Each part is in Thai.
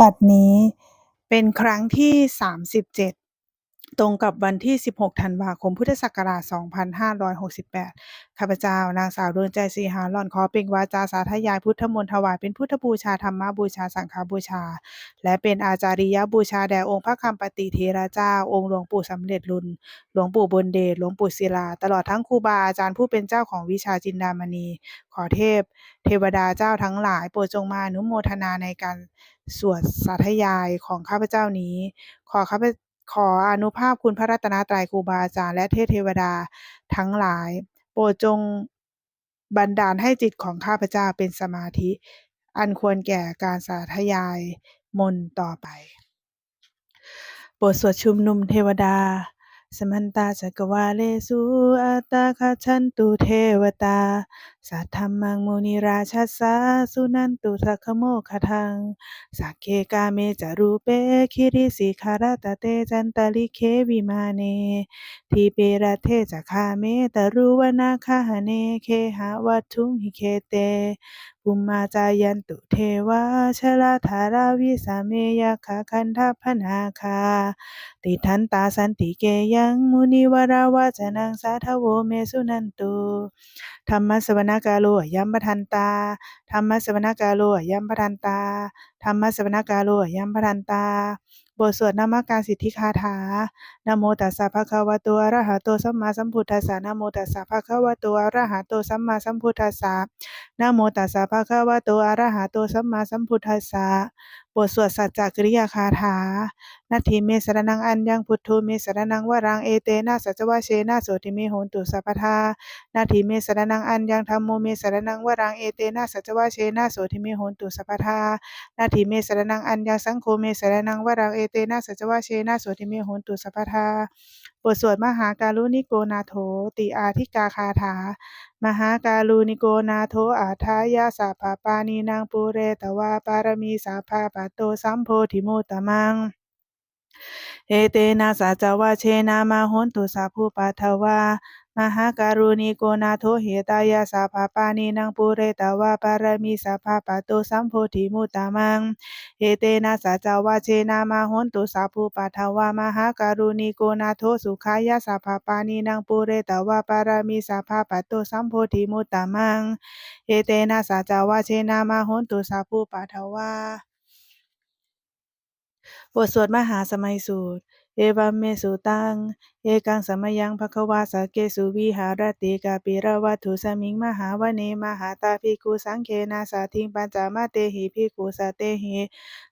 บัดนี้เป็นครั้งที่37 ตรงกับวันที่ 16 ธันวาคม พุทธศักราช 2568 ข้าพเจ้า นางสาวดวงใจศรีหาหล่อนขอเปล่งวาจาสาธยายพุทธมนต์ถวายเป็นพุทธบูชาธรรมบูชาสังฆบูชา และเป็นอาจาริยบูชาแด่องค์พระคำปฏิเทระเจ้า องค์หลวงปู่สำเร็จรุนหลวงปู่บุญเดช หลวงปู่ศิลา ตลอดทั้งครูบาอาจารย์ผู้เป็นเจ้าของวิชาจินดามณี ขอเทพ เทวดาเจ้าทั้งหลาย โปรดจงมาอนุโมทนาในการสวดสาธยายของข้าพเจ้านี้ ขอข้าพ ขออนุภาพคุณพระรัตนตรัยครูบาอาจารย์และเทพเทวดาทั้งหลาย โปรดจงบันดาลให้จิตของข้าพเจ้าเป็นสมาธิ อันควรแก่การสาธยายมนต์ต่อไปบทสวดชุมนุมเทวดา สมันตาจักวาเลสุอัตตาคาชันตุเทวตา สัทธัมมังมุนิราชัสสาสุนันตุสัคขโมคทังสักเคกาเมจารูเปคิริสิคาราตเตจันตลิเควิมาเนทีเประเทจะคาเมตรุวนาคาหเนเคหาวัตถุมหิเคเตปุมมาจายันตุเทวาชลาธาราวิสาเมยคาคันทัพพนาคา ติทันตาสันติเกยังมุนิวราวาจนังสาทโวเมสุนันตุธรรมสวนากาโลยัมปทันตาธรรมสวนกาโลยัมปทันตาธรรมสวนกาโลยัมปทันตาบทสวดนามการสิทธิคาถานโมตัสสะภะคะวะโตอะระหะโตสัมมาสัมพุทธัสสะนโมตัสสะภะคะวะโตอะระหะโตสัมมาสัมพุทธัสสะนโมตัสสะภะคะวะโตอะระหะโตสัมมาสัมพุทธัสสะบทสวดสัจจกริยาคาถานาทีเมสรนังอัญญังพุทโธเมสรนังวรังเอเตนะสัจวะเชนะโสติเมโหนตุสัพพทานาทีเมสรนังอัญญังธัมโมเมสรนังวรังเอเตนะสัจวะเชนะโสติเมโหนตุสัพพทานาทีเมสรนังอัญญังสังโฆเมสรนังวรังเอเตนะสัจวะเชนะโสติเมโหนตุสัพพทา บทสวดมหาการุณิโกนาโถติอาทิกาคาถา มหาการุณิโกนาโถอาทายาสัพพปานีนางปุเรตวาปารมีสัพพะปัตโตสัมโพธิโมตมังเอเตนะสาจวาเชนามาหนตุสาภูปัทวา มหาการุณิโกนาโทเหตายาสัพพปานีนังปุเรตวาปารมีสัพพะปัตโตสัมโพธิมุตตมัง เอเตนะสัจวะเชนะมาหนตุสัพพุปัทวามหาการุณิโกนาโทสุขายาสัพพปานีนังปุเรตวาปารมีสัพพะปัตโตสัมโพธิมุตตมัง เอเตนะสัจวะเชนะมาหนตุสัพพุปัทวาบทสวดมหาสมัยสูตร เอวัมเมสุตังเอกังสมยังภควาสเกสุวิหารติกาปิระวัตถุสมิงมหาวเนมหาตาภิกุสังเคนาสาทิงปัญจมาเตหิภิกุสเตหิ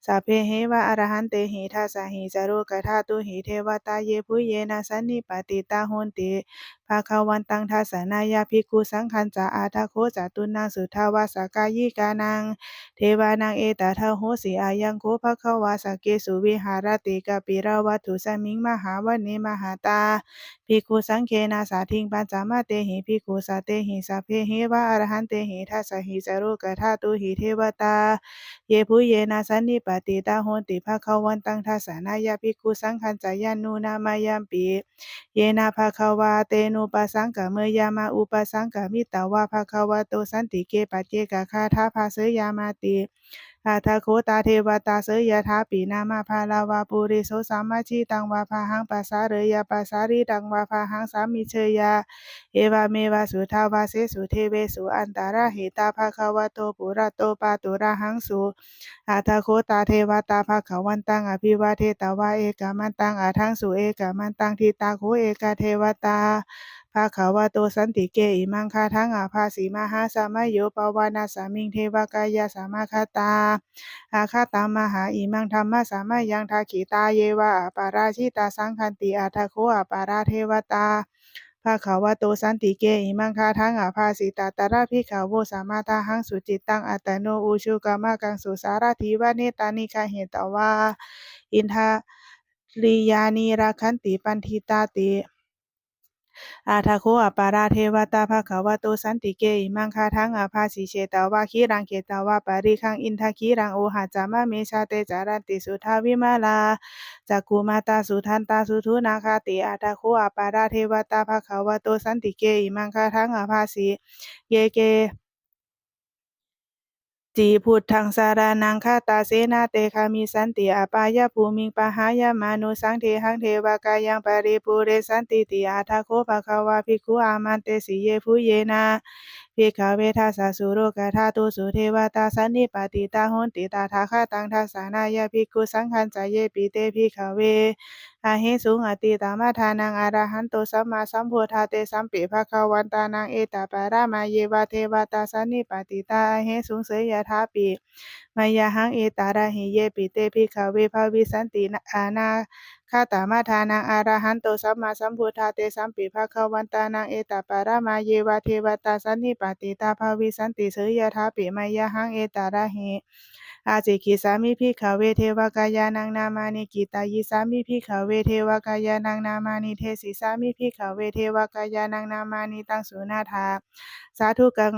สัพเพเหวะอรหันเตหิทัสสะหิจารุกถาตุหิเทวตาเยพุเยนะสันนิปติตาโหนติภาควันตังทัสสนายาภิกุสังคันจาอาทาโคจาตุนังสุทาวาสกายิกานัง เทวานังเอตาทาโหสีอายังโคภควาสเกสุวิหารติกาปิระวัตถุสมิงมหาวเนมหาตาภิกขุสังเคนาสาทิงปัญจมาเตหิภิกขุสาเตหิสัพเพเหวะอรหันเตหิทัสหิจารุกถาตุหิเทวตา เยพุเยนะสันนิปติตาโหติภควันตังทัสนายาภิกขุสังคันจายันนูนามายามปีเยนะภควาเตนุปสังกะเมยามาอุปสังกะมิตาวาภควโตสันติเกปัจเจกะคาทาภาเสยามาติ อาทาโคตาเทวตาเสยยถาปีนามาพาลาวาปุริโสสามาชิตังวาพาหังปัสสาเรยาปัสสาริตังวาพาหังสามิเชยา เอวาเมวาสุทาวาเสสุเทเวสุอันตาราหิตาภาควโตปุระโตปาตุระหังสุอาทาโคตาเทวตาภาควันตังอภิวาเทตวาเอกามันตังอาทังสุเอกามันตังทิตาโคเอกาเทวตา ภาขาวาโตสันติเกอิมังคาทังอาภาสีมาหาสามโยปวานาสามิงเทวกายาสามาคาตา อาคาตามหาอิมังธรรมะสามายังทาขีตาเยวะอาปาราชิตาสังคันติอาทาโคอาปาราเทวตาภาขาวาโตสันติเกอิมังคาทังอาภาสิตาตาระพิขาวโวสามาทาหังสุจิตตังอัตโนอุชุกามะกังสุสารทีวะเนตานิคาเหตวาอินทาลียานีราคันติปันทิตาติ อาทาโคอปาราเทวตาภควโตสันติเกอิมังคาทังอาภาสิเชตาวาคีรังเกตาวาปาริคังอินทาคีรังโอหะจามะเมชาเตจารันติสุทาวิมาลาจักกูมาตาสุทันตาสุทุนาคาติอาทาโคอปาราเทวตาภควโตสันติเกอิมังคาทังอาภาสิเยเก จีพุทธังสารานังคาตาเสนาเตคามิสันติอาปายภูมิงปะหายามานุสังเทหังเทวกายังปริปุเรสันติติอาทาโคภะควาภิกขุอามันเตสิเยภูเยนาภิกขเวทัสสสุโรกธาตุสุเทวตาสันนิปติตาหนติตาทาคาตังทัสานายาภิกขุสังฆันจายเยปิเตภิกขเว อาหิสุงอติตามาทานังอรหันโตสัมมาสัมพุทธาเตสัมปิภะคะวันตานังเอตาปารามาเยวาเทวตาสันนิปติตาอาหิสุงเสยยถาปิมายาหังเอตาระหิเยปิเตภิกขเวภาวิสันติอานาคาตามาทานังอรหันโตสัมมาสัมพุทธาเตสัมปิภะคะวันตานังเอตาปารามาเยวาเทวตาสันนิปติตาภาวิสันติเสยยถาปิมายาหังเอตาระหิ อาจิกิสามิพิขเวเทวกายานังนามานิกิตายิสามิพิขเวเทวกายานังนามานิเทสิสามิพิขเวเทวกายานังนามานิตังสุนาทาสาธุกัง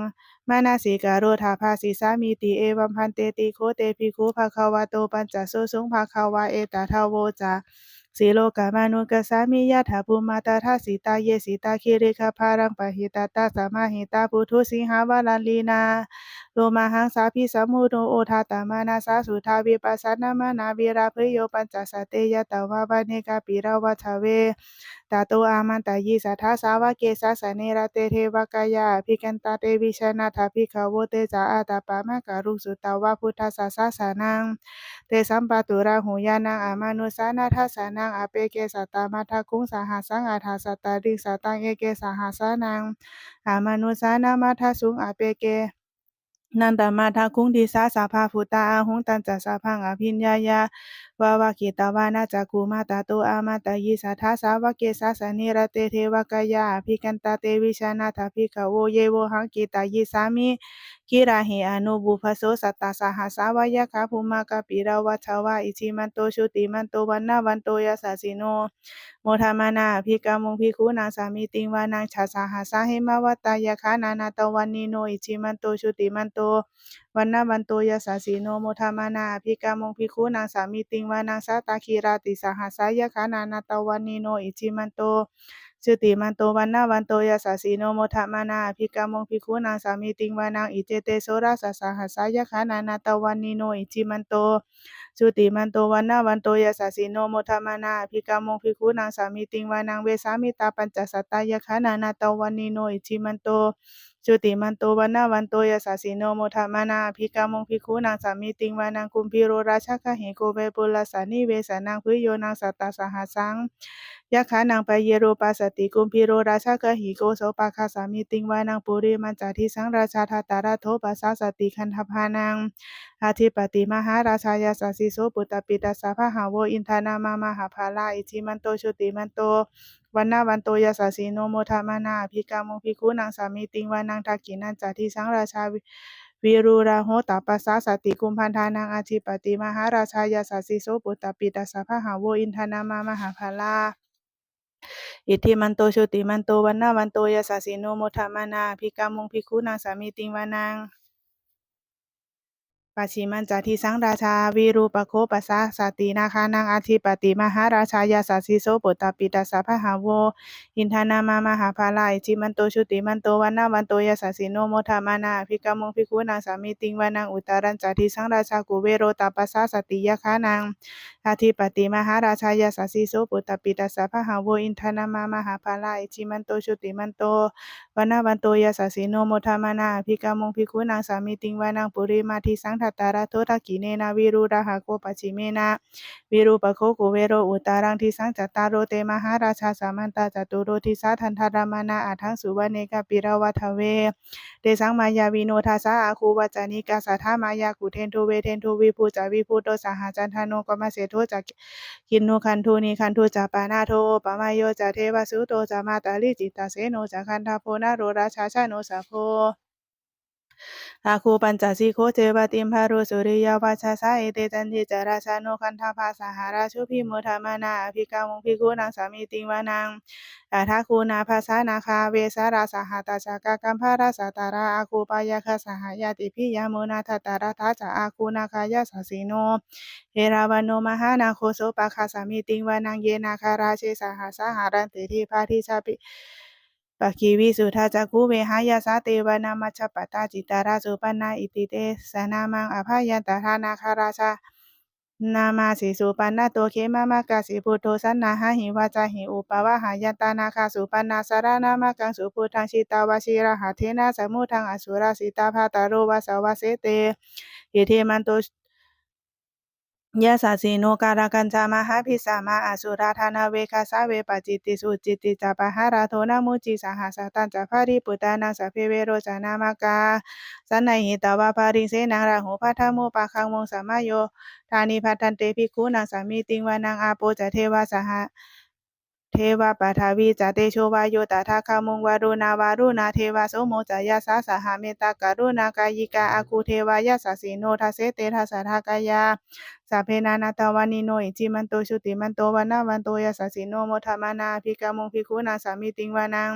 มานาสิกาโรธาภาสิสามิติเอวัมพันเตติโคเตปิโคภะคะวะโตปัญจโสสุงภะคะวะเอตทาโวจาสีโลกามานุกสามิยะถาภูมาตาทาสิตาเยสิตาคิริคาภารังปะหิตาตาสามาหิตาปุถุสิหาวาลลีนาโลมาหังสาพิสัมมุโนโอทาตามานาสาสุทาวิปัสสนามานาวิราภโยปัญจสตเตยะตวาบาเนกาปิราวัชเวตาโตอามันตายิสัทธาสาวะเกสาสเนระเตเทวกายาภิกันตาเตวิชนาถาภิกขวเตจาอาตาปามการุสุตาวะพุทธสสะสาสานังเตสัมปะตุราหูยานังอามานุสานาทัสานังอาเปเกสตามาทาคุงสาหาสังอาทาสตาดิสตตังเอเกสาหาสานังอามานุสานามาทาสุงอาเปเก นันตมาทาคุงดิสาสาภาพุตาอาหุงตันจัสสาพังอภิญญายา วาวากิตาวานาจักูมาตาโตอามาตายิสัทาสาวเกสาสนิระเตเทวกายาอภิกันตาเตวิชานาถาภิกขโวเยโวหังกิตายิสามิกิราหิอนุบุพโสสัตตาสหสาวายะคาภูมากาปิราวัชวะอิชิมันโตชุติมันโตวันนาวันโตยาสาสิโนโมทามานาภิกามุงภิกขุนางสามีติงวานางชาสหสาหิมาวตายาคานานาตวันนีโนอิชิมันโตชุติมันโต วันนาวันโตยาสาสีโนโมทามานาภิกามงภิกขุนางสามีติงวานางสาตาคีราติสหสายคานานาตวันีโนอิชิมันโตสุติมันโตวันนาวันโตยาสาสีโนโมทามานาภิกามงภิกขุนางสามีติงวานางอิเจเตโสราสสหสายคานานาตวันนีโนอิชิมันโตสุติมันโตวันนาวันโตยาสาสีโนโมทามานาภิกามงภิกขุนางสามีติงวานางเวสามิตาปัญจสัตตายคานานาตวันนีโนอิชิมันโต จุติมันโตวันนาวันโตยาสาสีโนโมทามานาภิกามงภิกขุนางสามีติงวานางกุมพิโรราชกะเหโกเวปุลสานิเวสานางพุโยนางสัตตาสหัสังยะขานางไปเยโรปาสติกุมพิโรราชกะหิโกโสปาคาสามีติงวานางปุริมันจาทิสังราชาทาตาราโทปัสสาสติคันทพานังอาธิปติมหาราชายาสสสิโสปุตตปิตัสสะพะหาโวอินทานามามหาภาลาอิจิมันโตชุติมันโต วันนาวันโตยาสสสีโนโมทามานาภิกามุภิกขุนางสามีติงวานางทักกินันจาทิสังราชาวิรูราโหตาปัสสาสติกุมพันธานางอาธิปติมหาราชายาสสสิโสปุตตปิตัสสะพะหาโวอินทนามามหาภาลาอิทธิมันโตชุติมันโตวันนาวันโตยาสสสีโนโมทามานาภิกามงภิกขุนางสามีติงวานาง ปชิมันจาทิสังราชาวิรูปโคปัสสะสตินาคานางอาธิปติมหาราชายาสัสสิโสปุตตปิตัสะพะหาโวอินทานามามหาภาลาอิจิมันโตชุติมันโตวันนาวันโตยาสสสิโนโมทามานาภิกามงภิกขุนางสามีติงวานางอุตตรัญจาทิสังราชากุเวโรตาปัสสะสติยะคานางอาธิปติมหาราชายาสัสสิโสปุตตปิตัสะพะหาโวอินทานามามหาภาลาอิจิมันโตชุติมันโตวันนาวันโตยาสสสิโนโมทามานาภิกามงภิกขุนางสามีติงวานางปุริมาทิสังทัตตาราโททักิเนนาวิรูราหะโกปัจฉิเมนะวิรูปโคกุเวโรอุตารังทิสังจัตตารโรเตมหาราชาสามันตาจตุโรทิสาทันทารมานาอาทังสุวเนกปิราวัทเวเตสังมายาวิโนทาสาอาคูวัจานิกาสัทธามายากุเทนทุเวเทนทุวิภูจาวิภูโตสหจันทโนกมาเสโทจักกินโนคันทูนีคันทูจาปานาโทปมายโยจาเทวสุโตจามาตาลิจิตตาเสโนจาคันทาโพนาโรราชาชาโนสาโพ อาคูปัญจสีโคเจวติมพารุสุริยาวาชาสาเอเตจันติจาราชาโนคันธาภาสหาราชุพิมทามานาภิกามงพิกุนางสามีติงวานางอาทาคูนาภาษานาคาเวสาราสหตาจากากัมภาราสตาราอาคูปายาคสหายาติพิยาโมนาทตาราทาจาอาคูนาคายาสสีโนเฮราวันโนมหานาโคโสปาคาสามีติงวานางเยนาคาราเชสหาสหารันติทิพาทิชาปิ ปัคคีวิสุทธาจักุเวหายาสาเตวนามัชปตาจิตาราสุปันนาอิติเตสนามังอภายันตานาคาราชานามาสีสุปันนาตัวเขมามากาสีพุทโธสันนาหาหิวาจาหิอุปวาหายันตานาคาสุปันนาสารนามากังสุพุทังชิตาวาชิระหาเทนะสมุทังอสุราสิตาภาตาโรวาสาวาเสเตหิเทมันโต ยะสาสีโนการกันจามหาพิสามาอสุราธานาเวคาสาเวปจิติสุจิติจาปหาราโทนามุจิสหาสาตันจาภาริปุตานังสัพเพเวโรจานามากาสันในหิตาวาภาริเสนังราหูพัทธโมปะคังมงสามโยทานิพัทันเตภิกขุนางสามีติงวานังอาโปจะเทวาสหะเทวาปทาวีจะเตโชวาโยตถาคามุงวารุณาวารุณาเทวาโสโมจายาสาสหเมตตาการุณากายิกาอาคูเทวายาสสีโนทัสเสเตทัสสะทากายา สัพเพนานาตวานิโนอิจิมันโตชุติมันโตวานาวันโตยาสสีโนโมทมานาภิกามุงภิกุนาสามีติงวานัง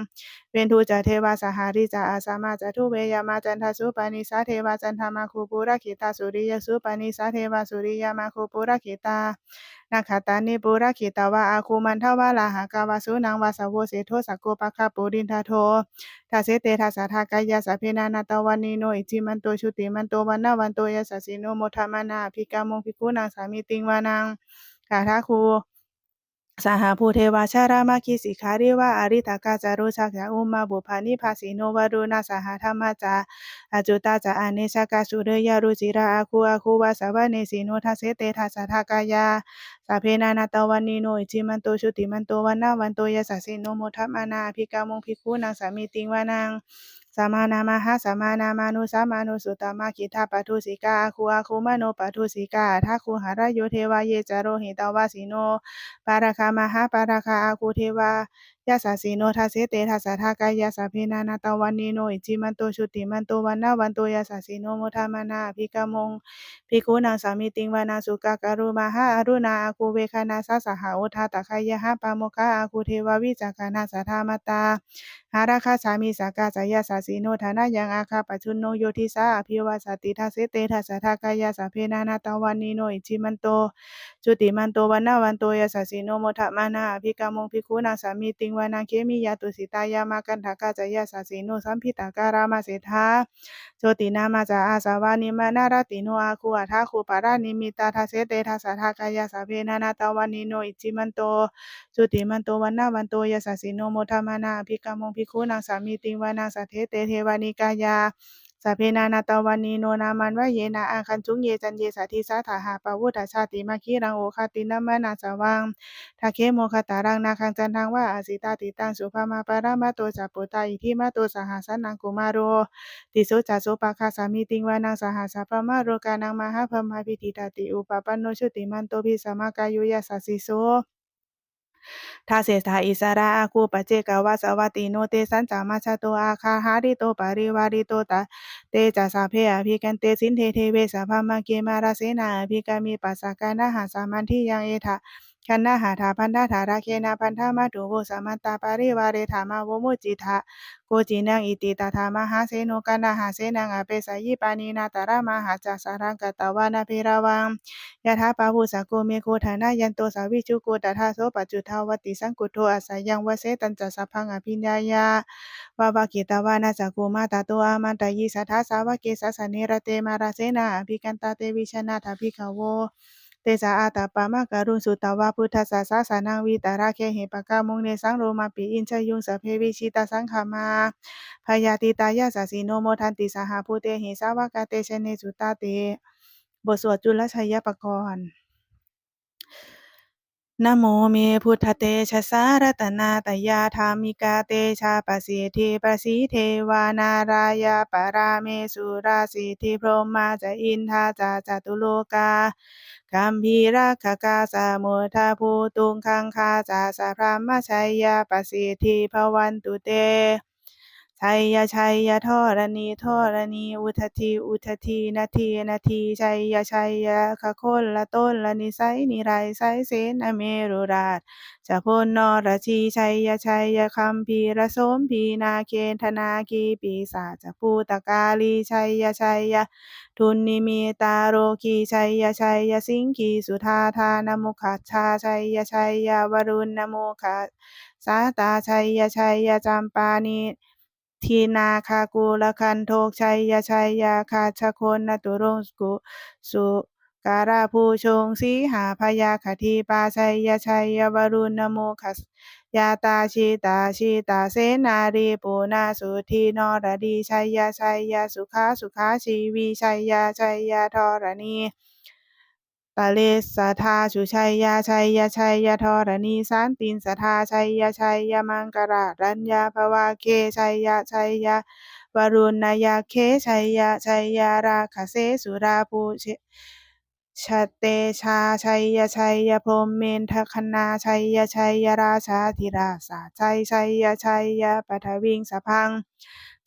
เวนทูจะเทวาสหาริจะอาสามาจะทุเวยามาจันทสุปานิสาเทวาจันทามาคูปุระขิตาสุริยสุปานิสาเทวาสุริยามาคูปุระขิตานาคาตานิปุระขิตาวาอาคูมันทวาลาหากาวาสุนังวาสาวเสโทสักโกปะคาปุรินทาโททาเสเตทาสาทากายาสพเพนานาตวันนีโนอิจิมันโตชุติมันโตวันนาวันโตยาสสิโนโมทมานาภิกามุงภิกุนางสามีติงวานังกาทาคูสหภูเทวาชารามาคิสิขาริวาอริตากาจารุชักยาอุมาบุพานิภาสีโนวารุณาสหธรรมาจาอจุตาจาอเนชากาสุเรยารุจิราอาคูอาคูวาสาวะเนสีโนทัสเสเตทัสทากายาสาเพนานาตวันนีโนอิจิมันโตชุติมันโตวันนาวันโตยาสสสิโนโมทัมมานาภิกามงภิกขุนางสามีติงวานัง สัมานามาหาสัมานามานุสัมานุสุตมาคิทาปทุสิกาคูอาคูมโนปทุสิกาทักคูหารโยเทวาเยจาโรหิตาวาสิโนปาราคามหาปาราคาอาคูเทวายาสาสีโนทัสเสเตทัสสะทากายาสาเพนานาตาวันนีโนอิจิมันโตชุติมันโตวันนาวันโตยาสาสีโนโมทามานาภิกามงภิกขุนางสามีติงวานาสุกาการุมาหาอรุณาอาคูเวคานาสาสหาอุทาตคายะหาปาโมคาอาคูเทวาวิจากานาสาธามตาหาราคาสามีสากาจายาสาสีโนฐานะยังอาคาปัจจุนโนโยทิสาอภิวาสติทัสเสเตทัสสะทากายาสาเพนานาตาวันนีโนอิจิมันโตจุติมันโตวันนาวันโตยาสสสิโนโมทะมานาภิกามงภิกขุนางสามีติงวานาเคมิยาตุสิตายามากันทากาจายาสสสิโนสัมพิตาการามาเสทาโจตินามาจาอาสาวานิมานารติโนอาคูอาทาคูปารานิมิตาทัสเสเตทัสสะทากายาสาเพนานาตาวันนีโนอิจิมันโตจุติมันโตวันนาวันโตยาสสสิโนโมทะมานาภิกามงภิกขุนางสามีติงวานาสัทเทเตเทวานิกายา สัพเพนานาตาวันนีโนนามันวะเยนาอาคันจุงเยจันเยสัทธิสาถาหาปะวุฒาชาติมาคีรังโอคาตินามานาสวังทาเคโมคตารังนาคังจันทังว่าอาสิตาติตังสุภามาปารามาโตจัปปุตาอิทิมาโตสหัสนังกุมารโรติโสจัสโสปะคาสามีติงวานังสหัสสะมาโรกานังมหาพมหาพิธิตาติอุปปันโนชุติมันโตภิสมากายุยาสสสิโส ทาเสสาอิสระอาคูปเจกาวาสวัติโนเตสันจามาชาโตอาคาหาริโตปาริวาริโตตาเตจัสาเพอภิกันเตสินเทเทเวสาพามาเกมาราเสนาภิกามีปัสสกานะหาสามันที่ยังเอทะ คันนาหาถาพันธาถาราเคนาพันธามาตุโวสามันตาปาริวาเรธามาโวมุจิทะโกจินังอิติตาธามหาเสโนกันนาหาเสนังอเปสายิปานีนาตารามาหาจัสารังกตวานาเพราวังยะถาปาภูสาโกเมโคฐานายันโตสาวิชุโกตถาโสปัจจุทาวติสังกุโทอาศัยยังวเสตันจัสพังอภิญญายาวาวากิตาวานาจักโกมาตาโตอามันตายิสัทธาสาวเกสัสสะเนระเตมาราเสนาอภิกันตาเตวิชนาถาภิกขโว เตสาอาตาปามาการุณสุตาวาพุทธัสาสาสานังวีตาราเคเหปะกามุงเนสังโรมาปีอินชยุงสเพวิชิตาสังขามาพยาติตายาสาสีโนโมทันติสหภูเตหิสาวกาเตชเนสุตตาเตบทสวดจุลชัยยปกรณ์ นะโมเมพุทธเตชะสารัตนาตยาธามิกาเตชะปสิทธิปสิเทวานารายาปราเมสุราสิทธิพรหมาจะอินทาจาจตุโลกาคัมภีรักขกาสมุทาภูตุงคังคาจาสพรามชัยยาปสิทธิภวันตุเต ชัยยะชัยยะธรณีธรณีอุทธีอุทธีนาทีนาทีชัยยะชัยยะคะคนละต้นละนิไสนิไรไสเสนเมรุราชจะพลนรชีชัยยะชัยยะคัมภีระสมพีนาเคนธนาคีปีศาจภูตกาลีชัยยะชัยยะทุนนิมิตาโรคีชัยยะชัยยะสิงคีสุธาทานมุขชาชัยยะชัยยะวรุณนโมคะสาตาชัยยะชัยยะจำปานิ ทีนาคากูละคันโทกชัยยะชัยยะคาชโคนนตุรงกุสุการาภูชงสีหาพยาคทีปาชัยยะชัยยะวรุณโมคัสยาตาชิตาชิตาเสนารีปูนาสุทีนรดีชัยยะชัยยะสุขาสุขาชีวีชัยยะชัยยะธรณี ปะเลสสทาชุชัยยะชัยยะชัยยะธรณีสานตินสทาชัยยะชัยยะมังกรารัญญาภวาเคชัยยะชัยยะวรุณายาเคชัยยะชัยยะราคเสสุราภูเชชเตชาชัยยะชัยยะพรหมเมนทคนาชัยยะชัยยะราชาธิราสาชัยชัยยะชัยยะปัทวิงสพัง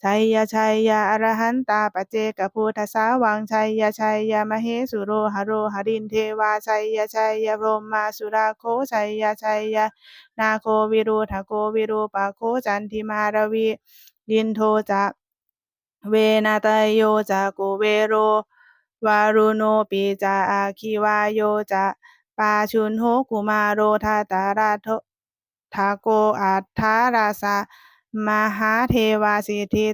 ชัยยะชัยยะอรหันตาปเจกพุทธสาวังชัยยะชัยยะมเหสุโรหโรหรินเทวาชัยยะชัยยะพรหมาสุราโคชัยยะชัยยะนาโควิรูทโกวิรูปโคจันทิมารวียินโทจะเวนาตโยจะโกเวโรวารุโนปิจาอาคิวาโยจะปาชุนโหกุมาโรทาตาราโททาโกอัฏฐาราสา มหาเทวาสิทธิ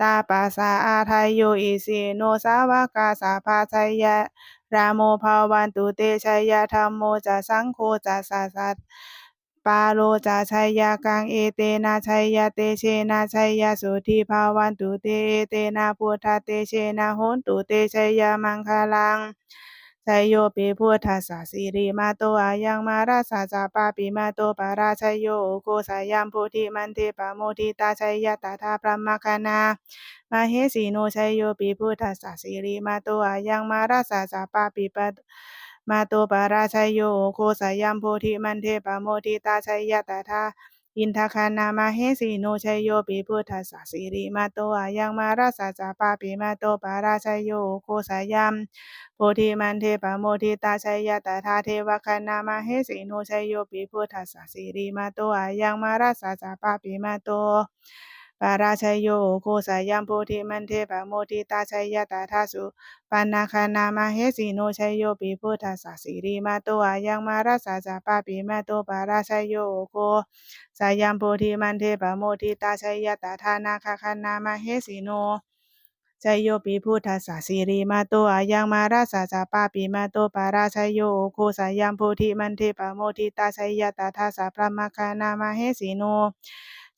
ตาปัสสะอาทัยโยอิสิโนสาวกาสาภาชัยยะรามโมภาวันตุเตชัยยะธรรมโมจะสังโฆจะสัสสัตปาโลจะชัยยะกังเอเตนะชัยยะเตเชนะชัยยะสุทิภาวันตุเตเอเตนะพุทธเตเชนะโหนตุเตชัยยะมังคลัง ชัยโยปิพุทธัสสะสิริมาโตอายังมาราสาจาปาปิมาโตปาราชัยโยโกสายัมโพธิมันเทปโมทิตาชัยยะตถาพระมคณามาเหสีโนชัยโยปิพุทธัสสะสิริมาโตอายังมาราสาจาปาปิปะมาโตปาราชัยโยโคสายัมโพธิมันเทปโมทิตาชัยยะตถา อินทคานามาเฮสีโนชัยโยปิพุทธัสสะสิริมาโตอายังมาราสาจาปาปิมาโตปาราชัยโยโคสายัมโพธิมันเทปโมทิตาชัยยะตถาเทวคานามาเฮสีโนชัยโยปิพุทธัสสะสิริมาโตอายังมาราสาจาปาปิมาโต ปาราชัยโยโคสายัมโพธิมันเทปโมทิตาชัยยะตถาสุปันนาคานามาเฮสีโนชัยโยปิพุทธสสะสิริมาโตอายังมาราสาจาปาปิมาโตปาราชัยโยโคสายัมโพธิมันเทปโมทิตาชัยยตถานาคาคานามาเฮสีโนชัยโยปิพุทธสสะสิริมาโตอายังมาราสาจาปาปิมาโตปาราชัยโยโคสายัมโพธิมันเทปโมทิตาชัยยตถาสาพระมคานามาเฮสีโน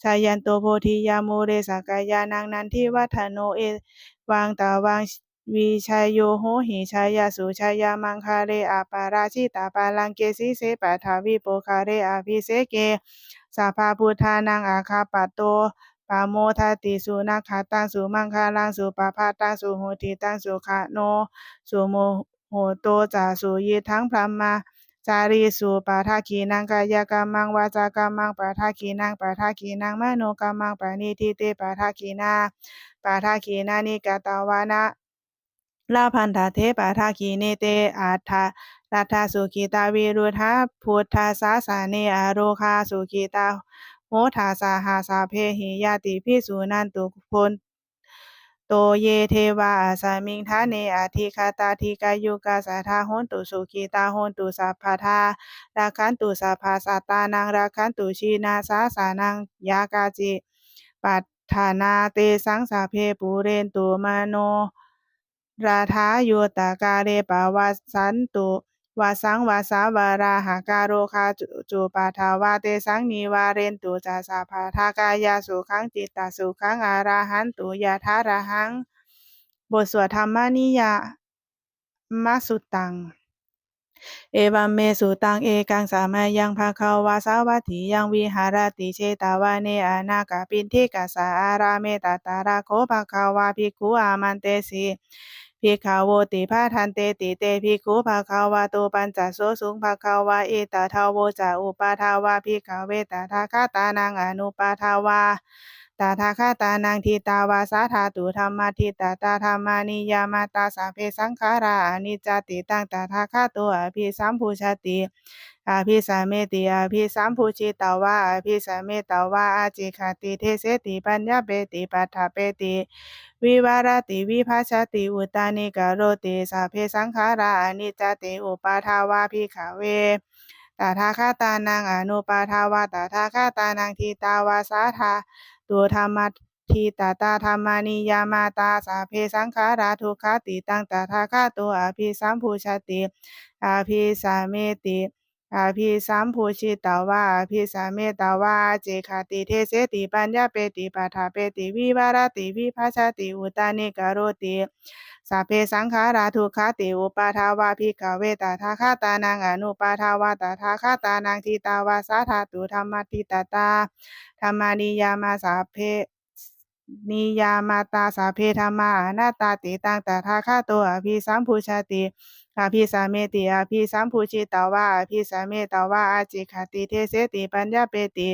ชายันโตโพธิยาโมเรสากายานังนันทิวัฒโนเอวังตาวังวิชัยโยโหหิชายาสุชายามังคาเรอาปาราชิตาปาลังเกสิเสปะทาวิโปคาเรอาภิเสเกสัพพาพุทธานังอาคาปโตปาโมทาติสุนักขาตังสุมังคาลังสุปาพาตังสุโหติตังสุขะโนสุโมโหโตจาสุยิทั้งพรหมา จารีสุปาทาคีนังกายกรรมังวาจากรรมังปาทาคีนังปาทาคีนังมโนกรรมังปานิทิเตปาทาคีนาปาทาคีนานิกาตาวานะลาพันธาเทปาทาคีเนเตอาทารัฐาสุขีตาวิรุธาพุทธาสาสาเนอโรคาสุขีตาโหทาสาหาสาเพหิยาติพิสุนันตุพล โตเยเทวาอาสามิงทาเนอาทิคาตาทิกายุกาสาธาโหนตุสุขีตาโหนตุสัพพทาราคันตุสัพพาสัตตานังราคันตุชีนาสาสานังยากาจิ ปัฏฐานาเตสังสาเพปูเรนตุมโนราธาโยตากาเรปาวัสันตุ วาสังวาสาวาราหาการโรคาจุจุปาทาวาเตสังนิวาเรนตุจาสาภาทากายาสุขังจิตตาสุขังอาราหันตุยาทาราหัง บทสวดธรรมนิยามสุตัง เอวัมเมสุตังเอกังสามายังภาคาวาสาวัตถิยังวิหารติเชตาวาเนอานากาปินทิกาสาอาราเมตตาราโคภาคาวาภิกขุอามันเตสี ภิขาวติภาทันเตติเตภิกขุภาคาวาโตปัญจโสสุงภาคาวาเอตทาวโวจาอุปาทาวาภิกขเวตาทาคาตานังอนุปาทาวาตาทาคาตานังทิตาวาสาธาตุธรรมาทิตาตาธรรมานิยามาตาสาเพสังขาราอนิจจติตังตาทาคาตัวอภิสัมภูชติอภิสาเมติอภิสัมภูชิตาวาอภิสาเมตาวาอาจิคติเทเสติปัญญาเปติปัฏฐาเปติ วิวารติวิภาชติอุตานิกโรติสาเพสังขาราอนิจจติอุปาทาวาภิกขเวตถาคตานังอนุปาทาวาตถาคตานังทิตาวาสาทาตุธรรมทิตาตาธรรมานิยามาตาสาเพสังขาราทุกขติตังตถาคตโตอภิสัมพุชติอภิสาเมติ อาภิสัมพุชิตาวาอภิสาเมตาวาเจคติเทเสติปัญญาเปติปัฏฐาเปติวิวารติวิภัชติอุตานิกโรติสัพเพสังขาราทุกขติอุปาทาวาภิกขเวตถาคาตานังอนุปาทาวาตถาคาตานังทิตาวาสาธาตุธรรมทิตตาธรรมานิยามาสัพเพนิยามาตาสัพเพธรรมานัตาติตังตถาคโตอภิสัมพุชติ อภิสาเมติอภิสัมพุชิตาวาอภิสาเมตาวาอาจิขติเทเสติปัญญาเปติ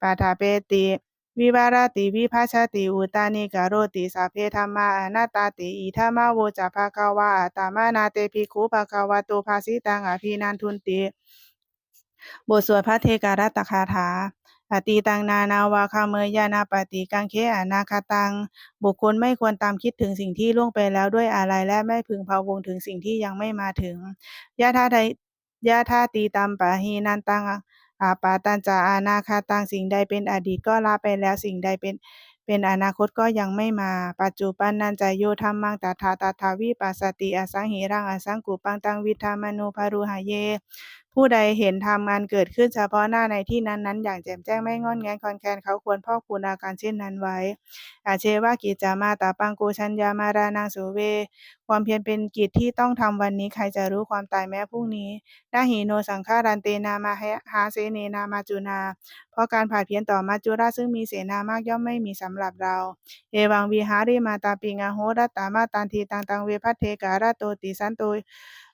ปัฏฐาเปติวิวารติวิภัชติอุตานิกโรติสัพเพธรรมาอนัตตาติอิทัมมาโวจะภะคะวะตตมานาเตภิกขุภะคะวะโตภาสิตังอภินันทุนติบทสวดพระเทการัตตคาถา อตีตังนานาวาคาเมยานาปฏิกังเคอนาคาตัง บุคคลไม่ควรตามคิดถึงสิ่งที่ล่วงไปแล้วด้วยอะไรและไม่พึงพะวงถึงสิ่งที่ยังไม่มาถึงยะธาไดยะธาตีตัมปะหีนันตังอาปาตันจาอานาคาตังสิ่งใดเป็นอดีตก็ละไปแล้วสิ่งใดเป็นเป็นอนาคตก็ยังไม่มา ปัจจุบันนันจโยธรรมังตถาตถาวิปัสสติอสังหิรังอสังกุปังตังวิธามนุภารุหาเย ผู้ใดเห็นธรรมอันเกิดขึ้นเฉพาะหน้าในที่นั้นๆอย่างแจ่มแจ้งไม่งอนแงนคอนแคนเขาควรพ่อกพูนอาการเช่นนั้นไว้ อาเชวากิจจามาตาปังโกชัญญามารานังสุเว ความเพียรเป็นกิจที่ต้องทำวันนี้ใครจะรู้ความตายแม้พรุ่งนี้นาหีโนสังฆารันเตนามาหาเสเนนามาจุนา เพราะการผ่าเพียรต่อมัจจุราซึ่งมีเสนามากย่อมไม่มีสำหรับเรา เอวังวิหาริมาตาปิงาโหรัตตามาตันทีตังตังเวพัทเทการะโตติสันโต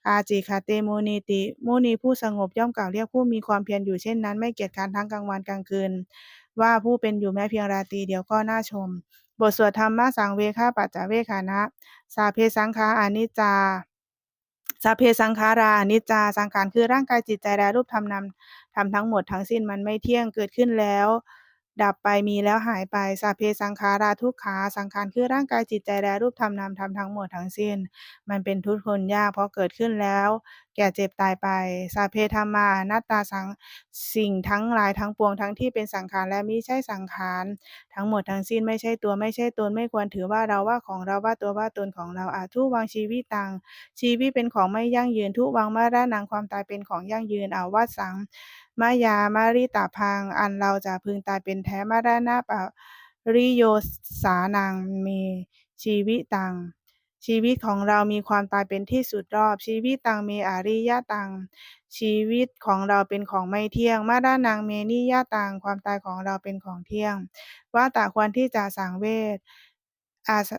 อาจิคาเตมุนีติมุนีผู้สงบย่อมกล่าวเรียกผู้มีความเพียรอยู่เช่นนั้น ไม่เกียจคร้านทั้งกลางวันกลางคืน ว่าผู้เป็นอยู่แม้เพียงราตรีเดียวก็น่าชม บทสวดธรรมะสังเวคาปัจจเวคานะ สาเพสังขาอานิจจาสาเพสังขาราอนิจจาสังขารคือร่างกายจิตใจและรูปธรรมนามธรรมทั้งหมดทั้งสิ้นมันไม่เที่ยงเกิดขึ้นแล้ว ดับไปมีแล้วหายไปสาเพสังขาราทุกขาสังขารคือร่างกายจิตใจและรูปธรรมนามธรรมทั้งหมดทั้งสิ้น มันเป็นทุกข์ทนยากเพราะเกิดขึ้นแล้ว แก่เจ็บตายไปสาเพธรรมานัตตาสังสิ่งทั้งหลายทั้งปวงทั้งที่เป็นสังขารและมิใช่สังขาร ทั้งหมดทั้งสิ้นไม่ใช่ตัวไม่ใช่ตนไม่ควรถือว่าเราว่าของเราว่าตัวว่าตนของเราอาทุวังชีวิตตังชีวิตเป็นของไม่ยั่งยืนทุวังมาระนังความตายเป็นของยั่งยืนอาวัสัง มายามาริตาพัง อันเราจะพึงตายเป็นแท้มาระนาปะริโยสานังมีชีวิตตัง ชีวิตของเรามีความตายเป็นที่สุดรอบ ชีวิตตังเมอาริยะตัง ชีวิตของเราเป็นของไม่เที่ยง มาด้านังเมนิยะตัง ความตายของเราเป็นของเที่ยง ว่าแต่ควรที่จะสังเวชอาส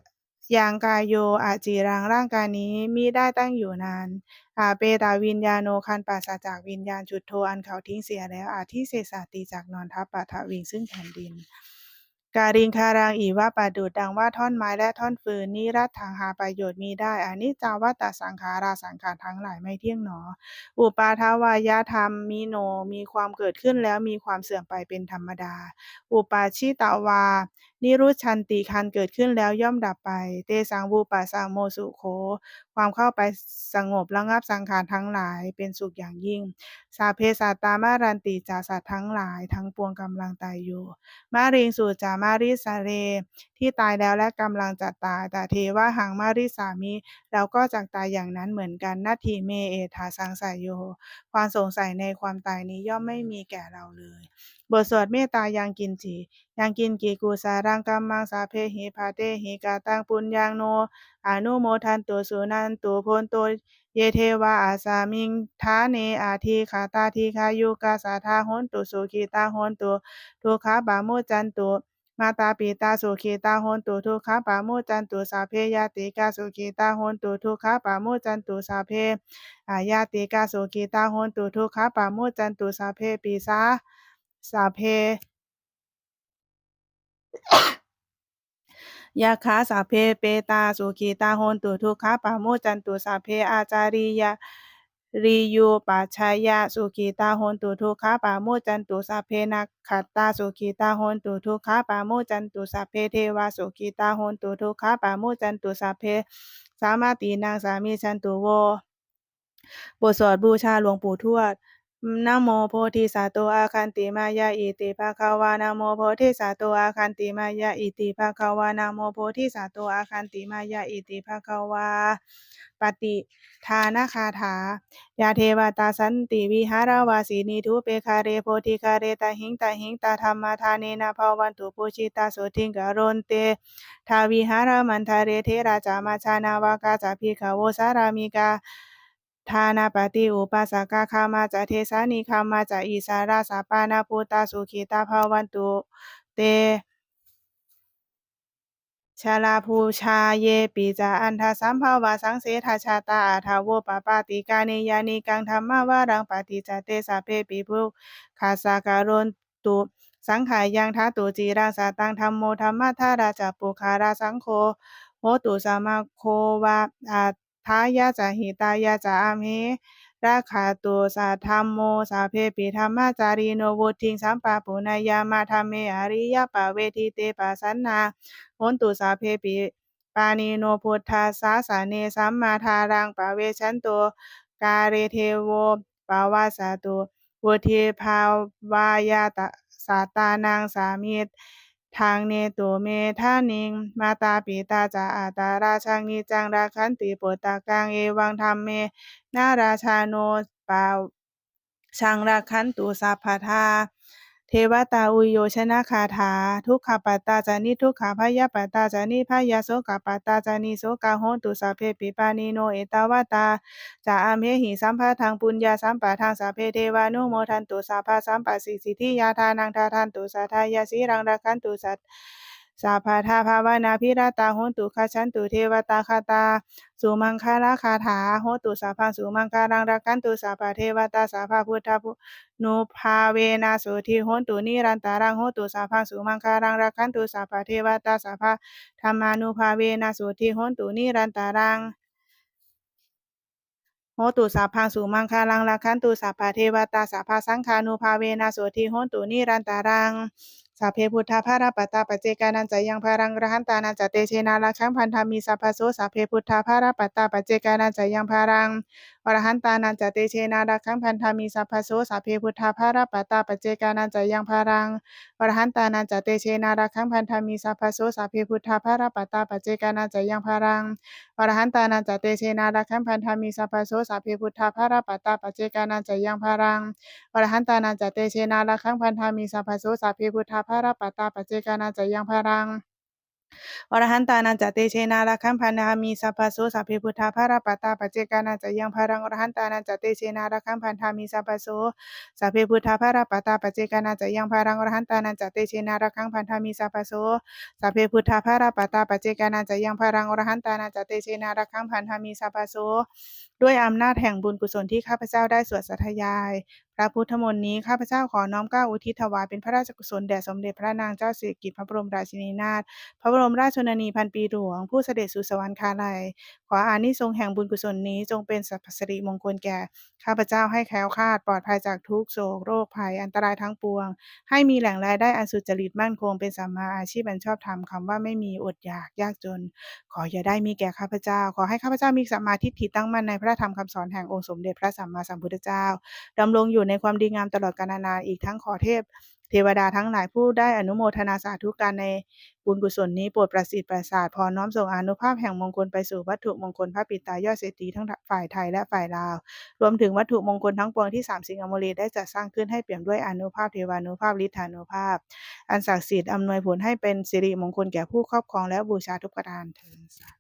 ยังกายโยอาจีรังร่างกายนี้มิได้ตั้งอยู่นาน อาเปตาวิญญาโนคันปราศจากวิญญาณจุดโทอันเขาทิ้งเสียแล้ว อาทิเศษสาติจากนอนทับปะทะวิงซึ่งแผ่นดิน การิงคารังอีว่าปาดูดดังว่าท่อนไม้และท่อนฟืนนี้รัดทางหาประโยชน์มีได้อานิจจาวัตสังขาราสังขารทั้งหลายไม่เที่ยงหนอ อุปาทวายธรรมมิโนมีความเกิดขึ้นแล้วมีความเสื่อมไปเป็นธรรมดา อุปาชิตาวา นิรุชันติคันเกิดขึ้นแล้วย่อมดับไป เตสังวูปัสสะโมสุโขความเข้าไปสงบระงับสังขารทั้งหลายเป็นสุขอย่างยิ่ง สาเพสัตตามารันติจาสัตว์ทั้งหลายทั้งปวงกำลังตายอยู่ มาริงสูจามาริสาเร ที่ตายแล้วและกำลังจะตายแต่เทวะหังมาริสามิเราก็จักตายอย่างนั้นเหมือนกันนาทีเมเอธาสังสายโย ความสงสัยในความตายนี้ย่อมไม่มีแก่เราเลย บทสวดเมตตายังกินจียังกินกีกูสารังกัมมังสาเพหิพาเตหิกาตังปุญญังโนอนุโมทันตุสุนันตุพนโตเยเทวาอาสามิงทาเนอาทีขาตาทีคายุกาสาทาหนตุสุขีตาหนตุทุขาบามุจันตุมาตาปิตาสุขีตาโหนตุทุขาปามุจันตุสาเพยาติกาสุขีตาโหนตุทุขาปามุจันตุสาเพอายาติกาสุขีตาโหนตุทุขาปามุจันตุสาเพปีสา สาเพยาคาสาเพเปตาสุขีตาโหนตุทุกขาปาโมจันตุสาเพอาจาริยาริยูปัชชายะสุขีตาโหนตุทุกขาปาโมจันตุสาเพนักขัตตาสุขีตาโหนตุทุกขาปาโมจันตุสาเพเทวาสุขีตาโหนตุทุกขาปาโมจันตุสาเพสามาตีนางสามีชันตุโวบทสวดบูชาหลวงปู่ทวด นะโมโพธิสัตว์โตอาคันติมายะอิติภะคะวานะโมโพธิสัตว์โตอาคันติมายะอิติภะคะวานะโมโพธิสัตว์โตอาคันติมายะอิติภะคะวาปฏิทานคาถายาเทวตาสันติวิหารวาสีนิทุเปคาเรโพธิคาเรตาหิงตาหิงตาธรรมทานเนนะภาวันตุปุชิตาโสทิงกโรนเตทาวิหารมันทาเรเทราจามาชานาวากาจาพิขโวสารามิกา ทานาปฏิอุปสกาคามาจาเทสานิคามาจาอิสาราสาปานาภูตาสุขิตาภาวันตุเตชาลาภูชาเยปิจาอันทาสัมภาวาสังเสทาชาตาอาทาโวปปาติกาเนยานิกังธรรมาวารังปฏิจเตสาเพปิภุคาสาการนตุสังขายังทาตุจีราสาตังธรรมโมธรรมทาราจาปุคาราสังโฆโหตุสามาโควาอา ทายาจาหิตายาจาอเมราคาตุสาธรรมโมสาเพปิธรรมาจารีโนวุทิงสัมปาปุนายามาธรรมเมอริยปะเวทิเตปัสสันนาโหนตุสาเพปิปานีโนพุทธาสาสาเนสัมมาทารังปะเวชันโตกาเรเทโวปาวาสาตุวุทิภาวายาตสาตานังสามิต ทางเนตุเมทานิง มาตาปิตาจาอาตาราชังนิจังราคันติปุตตะกังเอวังธรรมเม นาราชาโนปาชังราคันตุสัพพทา เทวตาอุโยชนะคาถา ทุกขปัตตาจานิทุกขพยาปัตตาจานิพยาโสกปัตตาจานิโสกาโหตุสัพเพปิปานิโนเอตาวตาจาอามเหหิสัมภาทางปุญญาสัมปะทางสัพเพเทวานุโมทันตุสัพพสัมปะสิสิทธิยาทานังทาทันตุสัทายาสีรังรักันตุสัต สัพพะทาภาวนาพิราตาโหตุคัจฉันตุเทวตาคาตา สุมังคาราคาถาโหตุสัพพังสุมังคารังรักันตุสัพพะเทวตาสัพพะพุทธพุนุภาเวนะสุทิโหตุนิรันตารังโหตุสัพพังสุมังคารังรักันตุสัพพะเทวตาสัพพะธรรมานุภาเวนะสุทิโหตุนิรันตารังโหตุสัพพังสุมังคารังรักันตุสัพพะเทวตาสัพพะสังฆานุภาเวนะสุทิโหตุนิรันตารัง สัพเพพุทธาภารปัตตาปเจกานันจะยังภารังรหันตานันจะเตเชนาราคังพันธามีสัพพะโสสัพเพพุทธาภารปัตตาปเจกานันจะยังภารังอรหันตานันจะเตเชนาราคังพันธามีสัพพะโสสัพเพพุทธาภารปัตตาปเจกานันจะยังภารังอรหันตานันจะเตเชนาราคังพันธามีสัพพะโสสัพเพพุทธาภารปัตตาปเจกานันจะยังภารังอรหันตานันจะเตเชนาราคังพันธามีสัพพะโสสัพเพพุทธาภารปัตตาปเจกานันจะยังภารังอรหันตานันจะเตเชนาราคังพันธามีสัพพโสสัพเพพุทธาภารปตาปเจกานันจะยังภารังอรหันตานันจะเตเชนาราคัมพันธามีสัพพะโสสัพเพพุทธาภารปตาปเจกานันจะยังภารังอรหันตานันจะเตเชนาราคัมพันธามีสัพพะโสสัพเพพุทธาภารปตาปเจกานันจะยังภารังอรหันตานันจะเตเชนาราคัมพันธามีสัพพะโสสัพเพพุทธาภารปตาปเจกานันจะยังภารังอรหันตานันจะเตเชนาราคัมพันธามีสัพพะโสด้วยอำนาจแห่งบุญกุศลที่ข้าพเจ้าได้สวดสัทยาย พระพุทธมนต์นี้ข้าพเจ้าขอน้อมเกล้าอุทิศถวายเป็นพระราชกุศลแด่สมเด็จพระนางเจ้าสิริกิติ์พระบรมราชินีนาถพระบรมราชชนนีพันปีหลวงผู้เสด็จสู่สวรรคาลัย ขออานิสงส์แห่งบุญกุศลนี้จงเป็นสัพพสิริมงคลแก่ ข้าพเจ้าให้แคล้วคลาดปลอดภัยจากทุกโศกโรคภัยอันตรายทั้งปวง ให้มีแหล่งรายได้อันสุจริตมั่นคงเป็นสัมมาอาชีพอันชอบธรรมคำว่าไม่มีอดอยากยากจน ขออย่าได้มีแก่ข้าพเจ้า ขอให้ข้าพเจ้ามีสัมมาทิฏฐิตั้งมั่นในพระธรรมคำสอนแห่งองค์สมเด็จพระสัมมาสัมพุทธเจ้าดำรงอยู่ในความดีงามตลอดกาลนานอีกทั้งขอเทพ เทวดาทั้งหลายผู้ได้อนุโมทนาสาธุการในบุญกุศลนี้โปรดประสิทธิ์ประสาทพรน้อมส่งอนุภาพแห่งมงคลไปสู่วัตถุมงคลพระปิตายอดเศรษฐีทั้งฝ่ายไทยและฝ่ายลาว รวมถึงวัตถุมงคลทั้งปวงที่สามสิงห์อมรีได้จัดสร้างขึ้นให้เปี่ยมด้วยอนุภาพเทวานุภาพฤทธานุภาพ อันศักดิ์สิทธิ์อำนวยผลให้เป็นสิริมงคลแก่ผู้ครอบครองและบูชาทุกประการเถิดสา